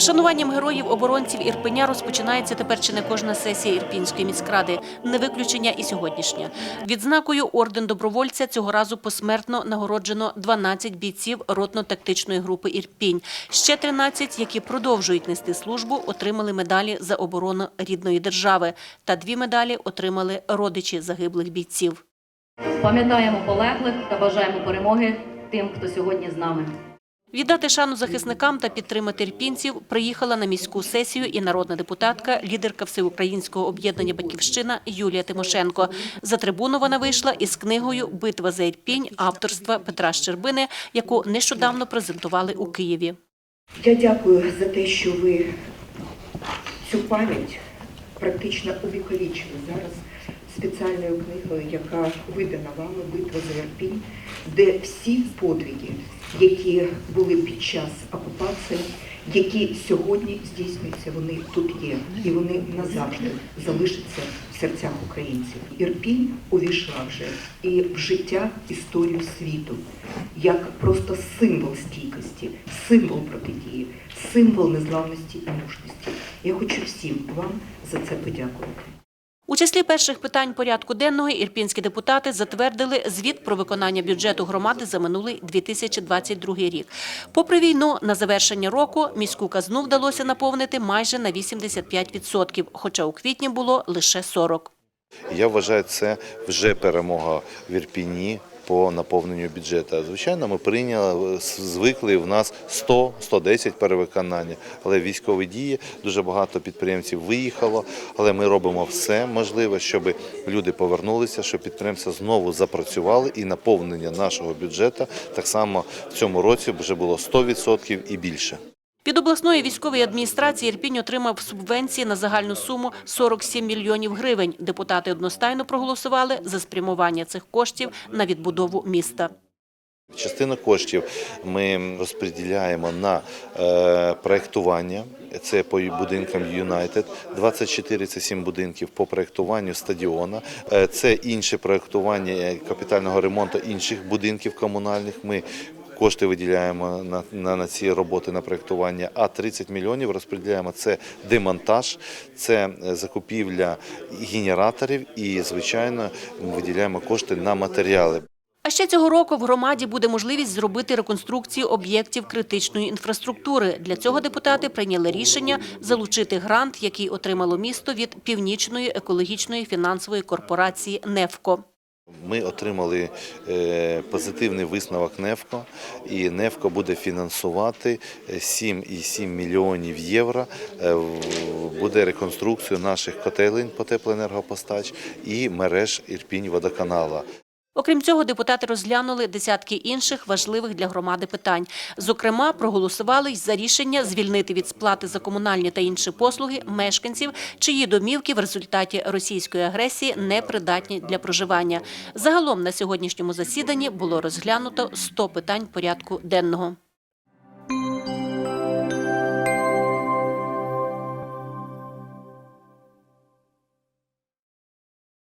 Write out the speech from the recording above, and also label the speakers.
Speaker 1: Вшануванням героїв оборонців Ірпеня розпочинається тепер чи не кожна сесія Ірпінської міськради, не виключення і сьогоднішня. Відзнакою орден добровольця цього разу посмертно нагороджено 12 бійців ротно-тактичної групи Ірпінь. Ще 13, які продовжують нести службу, отримали медалі за оборону рідної держави. Та дві медалі отримали родичі загиблих бійців.
Speaker 2: Пам'ятаємо полеглих та бажаємо перемоги тим, хто сьогодні з нами.
Speaker 1: Віддати шану захисникам та підтримати ірпінців приїхала на міську сесію і народна депутатка, лідерка всеукраїнського об'єднання «Батьківщина» Юлія Тимошенко. За трибуну вона вийшла із книгою «Битва за Ірпінь» авторства Петра Щербини, яку нещодавно презентували у Києві.
Speaker 3: Я дякую за те, що ви цю пам'ять практично увіковічили зараз спеціальною книгою, яка видана вами «Битва за Ірпінь», де всі подвиги, які були під час окупації, які сьогодні здійснюються, вони тут є, і вони назавжди залишаться в серцях українців. Ірпінь увійшла вже і в життя історію світу, як просто символ стійкості, символ протидії, символ незламності і мужності. Я хочу всім вам за це подякувати.
Speaker 1: У числі перших питань порядку денного ірпінські депутати затвердили звіт про виконання бюджету громади за минулий 2022 рік. Попри війну, на завершення року міську казну вдалося наповнити майже на 85%, хоча у квітні було лише 40%.
Speaker 4: Я вважаю, це вже перемога в Ірпіні по наповненню бюджету. Звичайно, ми прийняли, звикли в нас 100-110 перевиконання, але військові дії, дуже багато підприємців виїхало, але ми робимо все можливе, щоб люди повернулися, щоб підприємства знову запрацювали і наповнення нашого бюджету так само в цьому році вже було 100% і більше.
Speaker 1: Від обласної військової адміністрації Ірпінь отримав субвенції на загальну суму 47 мільйонів гривень. Депутати одностайно проголосували за спрямування цих коштів на відбудову міста.
Speaker 4: Частину коштів ми розподіляємо на е, проєктування. Це по будинкам Юнайтед. 24 – це 7 будинків по проєктуванню стадіона. Е, Це інше проєктування капітального ремонту інших будинків комунальних. Ми Кошти виділяємо на, на, на ці роботи на проєктування, а 30 мільйонів розподіляємо це демонтаж, це е, закупівля генераторів і, звичайно, виділяємо кошти на матеріали.
Speaker 1: А ще цього року в громаді буде можливість зробити реконструкцію об'єктів критичної інфраструктури. Для цього депутати прийняли рішення залучити грант, який отримало місто від Північної екологічної фінансової корпорації «Нефко».
Speaker 4: Ми отримали е, позитивний висновок НЕФКО, і НЕФКО буде фінансувати е, 7,7 мільйонів євро. е, Буде реконструкцію наших котелень по теплоенергопостач і мереж Ірпінь-водоканала.
Speaker 1: Окрім цього, депутати розглянули десятки інших важливих для громади питань. Зокрема, проголосували й за рішення звільнити від сплати за комунальні та інші послуги мешканців, чиї домівки в результаті російської агресії не придатні для проживання. Загалом на сьогоднішньому засіданні було розглянуто 100 питань порядку денного.